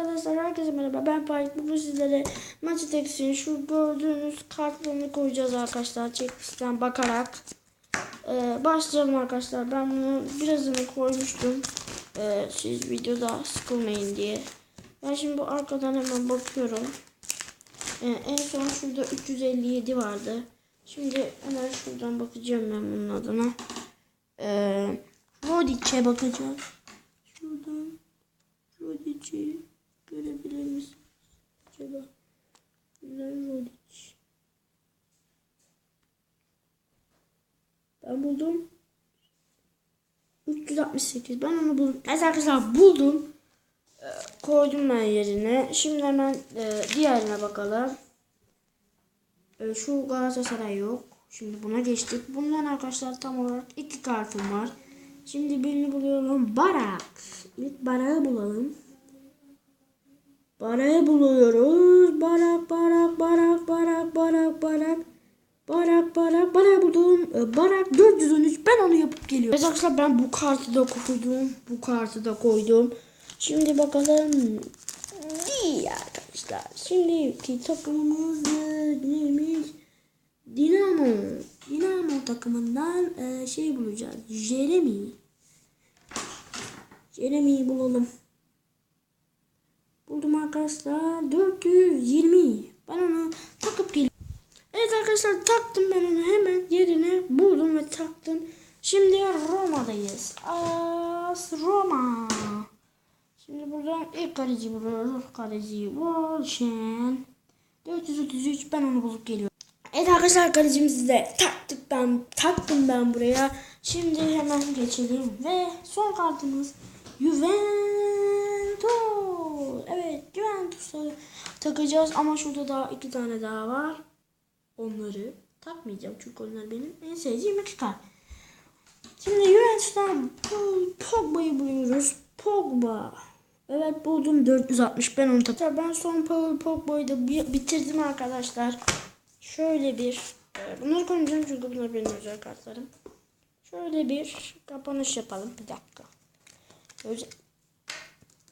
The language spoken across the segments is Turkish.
arkadaşlar herkese merhaba. Ben Faik. Bugün sizlere Magic X'in şu gördüğünüz kartlarını koyacağız arkadaşlar. Çekmişten bakarak. Ee, başlayalım arkadaşlar. Ben bunu birazını koymuştum. Ee, siz videoda sıkılmayın diye. Ben şimdi bu arkadan hemen bakıyorum. Ee, en son şurada 357 vardı. Şimdi hemen şuradan bakacağım ben bunun adına. Ee, Rodic'e bakacağım şuradan Rodic'i Rodic. Ben buldum. 368. Ben onu buldum. Evet arkadaşlar buldum. Ee, koydum ben yerine. Şimdi hemen e, diğerine bakalım. Ee, şu Galatasaray yok. Şimdi buna geçtik. Bundan arkadaşlar tam olarak iki kartım var. Şimdi birini buluyorum. Barak. İlk Barak'ı bulalım. Barak'ı buluyoruz. Barak, Barak, Barak, Barak, Barak, Barak. Barak, Barak, Barak buldum. Ee, Barak 413. Ben onu yapıp geliyorum. Evet arkadaşlar ben bu kartı da koydum. Bu kartı da koydum. Şimdi bakalım. İyi arkadaşlar. Şimdiki takımımız neymiş? Dinamo. Dinamo takımından e, şey bulacağız. Jeremy. Jeremy'yi bulalım. Buldum arkadaşlar. 420. Ben onu takıp geliyorum. Evet arkadaşlar taktım ben onu hemen yerine buldum ve taktım. Şimdi Roma'dayız. As Roma. Şimdi buradan ilk kaleci buluyoruz. Kaleci Volşen. 433 ben onu bulup geliyorum. Evet arkadaşlar kalecimizi de taktık ben taktım ben buraya. Şimdi hemen geçelim ve son kartımız Juventus. Evet Juventus'u takacağız ama şurada daha iki tane daha var. Onları takmayacağım çünkü onlar benim en sevdiğim iki kart. Şimdi Juventus'tan Pogba'yı buluyoruz. Pogba. Evet buldum 460 ben onu takacağım. Ben son Paul Pogba'yı da bi- bitirdim arkadaşlar. Şöyle bir e, bunları koymayacağım çünkü bunlar benim özel kartlarım. Şöyle bir kapanış yapalım. Bir dakika. Özel,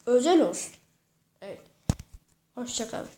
özel olsun. Evet. Hoşçakalın.